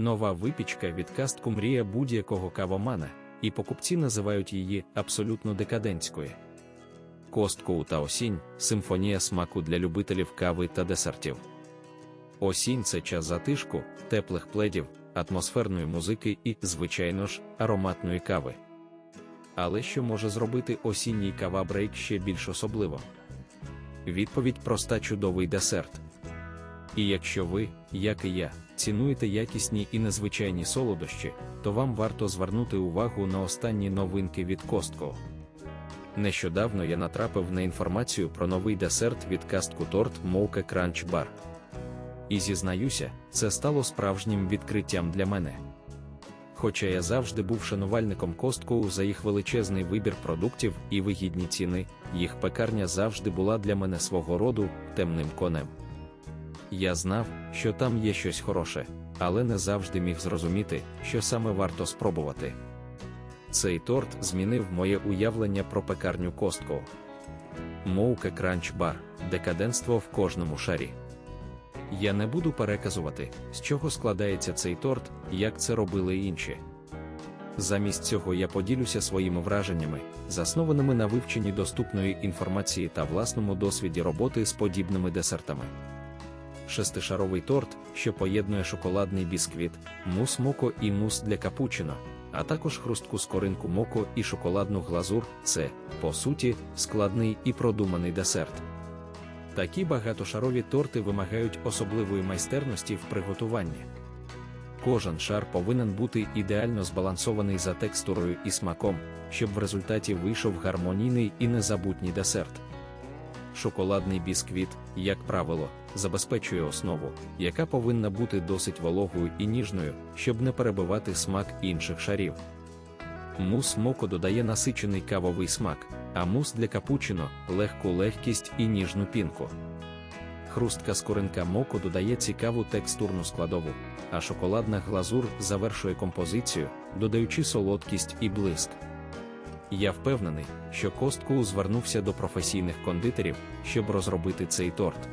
нова випічка від кастку мрія будь-якого кавомана, і покупці називають її абсолютно декадентською. Костку та осінь симфонія смаку для любителів кави та десертів. Осінь це час затишку, теплих пледів, атмосферної музики і, звичайно ж, ароматної кави. Але що може зробити осінній кава-брейк ще більш особливо? Відповідь проста чудовий десерт. І якщо ви, як і я, цінуєте якісні і незвичайні солодощі, то вам варто звернути увагу на останні новинки від Costco. Нещодавно я натрапив на інформацію про новий десерт від кастку торт Mocha Crunch Bar. І зізнаюся, це стало справжнім відкриттям для мене. Хоча я завжди був шанувальником Costco за їх величезний вибір продуктів і вигідні ціни, їх пекарня завжди була для мене свого роду темним конем. Я знав, що там є щось хороше, але не завжди міг зрозуміти, що саме варто спробувати. Цей торт змінив моє уявлення про пекарню Costco. Моука Кранч Бар декаденство в кожному шарі. Я не буду переказувати, з чого складається цей торт, як це робили інші. Замість цього я поділюся своїми враженнями, заснованими на вивченні доступної інформації та власному досвіді роботи з подібними десертами. Шестишаровий торт, що поєднує шоколадний бісквіт, мус моко і мус для капучино, а також хрустку скоринку моко і шоколадну глазур це, по суті, складний і продуманий десерт. Такі багатошарові торти вимагають особливої майстерності в приготуванні. Кожен шар повинен бути ідеально збалансований за текстурою і смаком, щоб в результаті вийшов гармонійний і незабутній десерт. Шоколадний бісквіт, як правило, забезпечує основу, яка повинна бути досить вологою і ніжною, щоб не перебивати смак інших шарів. Мус моко додає насичений кавовий смак, а мус для капучино легку легкість і ніжну пінку. Хрустка з скоринка моко додає цікаву текстурну складову, а шоколадна глазур завершує композицію, додаючи солодкість і блиск. Я впевнений, що Костку звернувся до професійних кондитерів, щоб розробити цей торт.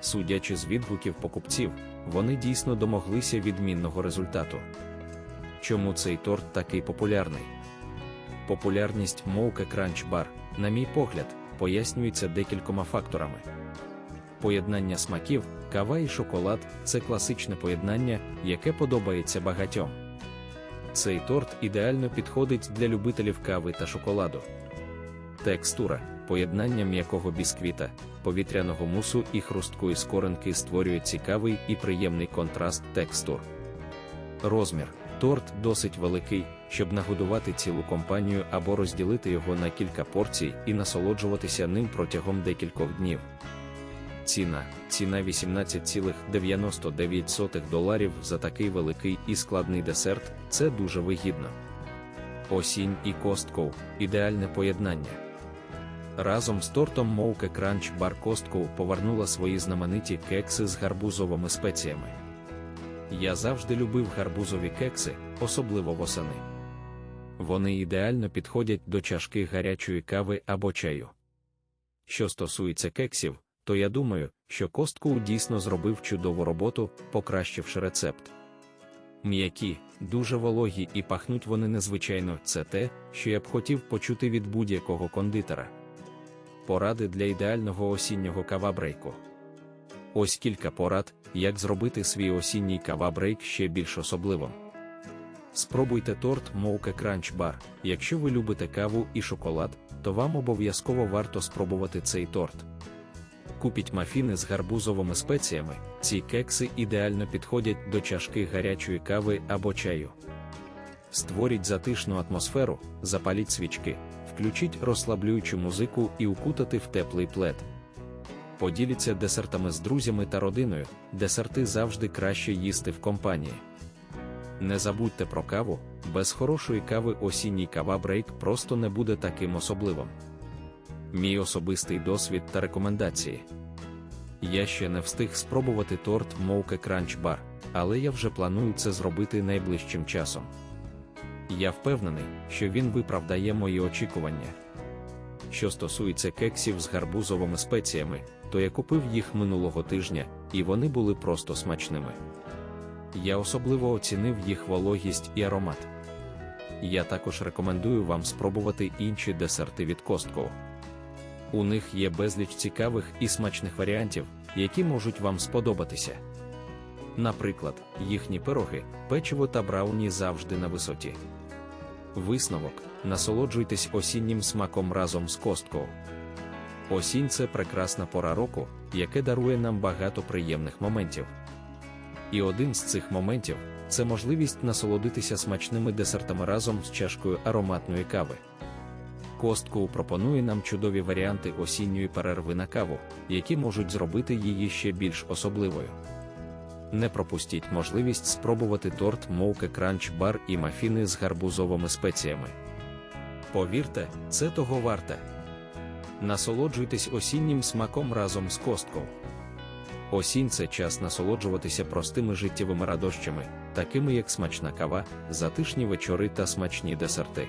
Судячи з відгуків покупців, вони дійсно домоглися відмінного результату. Чому цей торт такий популярний? Популярність Mocha Crunch Bar, на мій погляд, пояснюється декількома факторами. Поєднання смаків, кава і шоколад це класичне поєднання, яке подобається багатьом. Цей торт ідеально підходить для любителів кави та шоколаду. Текстура, поєднання м'якого бісквіта, повітряного мусу і хрусткої скоринки створює цікавий і приємний контраст текстур. Розмір торт досить великий, щоб нагодувати цілу компанію або розділити його на кілька порцій і насолоджуватися ним протягом декількох днів. Ціна ціна 18,99 доларів за такий великий і складний десерт це дуже вигідно. Осінь і Костков ідеальне поєднання. Разом з тортом Mocha Crunch Bar Costco повернула свої знамениті кекси з гарбузовими спеціями. Я завжди любив гарбузові кекси, особливо восени. Вони ідеально підходять до чашки гарячої кави або чаю. Що стосується кексів, то я думаю, що Костку дійсно зробив чудову роботу, покращивши рецепт. М'які, дуже вологі і пахнуть вони незвичайно це те, що я б хотів почути від будь-якого кондитера. Поради для ідеального осіннього кавабрейку. Ось кілька порад, як зробити свій осінній кавабрейк ще більш особливим. Спробуйте торт Mocha Crunch Bar. Якщо ви любите каву і шоколад, то вам обов'язково варто спробувати цей торт. Купіть мафіни з гарбузовими спеціями, ці кекси ідеально підходять до чашки гарячої кави або чаю. Створіть затишну атмосферу, запаліть свічки, включіть розслаблюючу музику і укутати в теплий плед. Поділіться десертами з друзями та родиною, десерти завжди краще їсти в компанії. Не забудьте про каву, без хорошої кави осінній кава-брейк просто не буде таким особливим. Мій особистий досвід та рекомендації. Я ще не встиг спробувати торт Mocha Crunch Bar, але я вже планую це зробити найближчим часом. Я впевнений, що він виправдає мої очікування. Що стосується кексів з гарбузовими спеціями, то я купив їх минулого тижня, і вони були просто смачними. Я особливо оцінив їх вологість і аромат. Я також рекомендую вам спробувати інші десерти від Costco. У них є безліч цікавих і смачних варіантів, які можуть вам сподобатися. Наприклад, їхні пироги, печиво та брауні завжди на висоті. Висновок: насолоджуйтесь осіннім смаком разом з Costco. Осінь це прекрасна пора року, яке дарує нам багато приємних моментів. І один з цих моментів це можливість насолодитися смачними десертами разом з чашкою ароматної кави. Костку пропонує нам чудові варіанти осінньої перерви на каву, які можуть зробити її ще більш особливою. Не пропустіть можливість спробувати торт Мовке Кранч Бар і мафіни з гарбузовими спеціями. Повірте, це того варте. Насолоджуйтесь осіннім смаком разом з костком. Осінь це час насолоджуватися простими життєвими радощами, такими як смачна кава, затишні вечори та смачні десерти.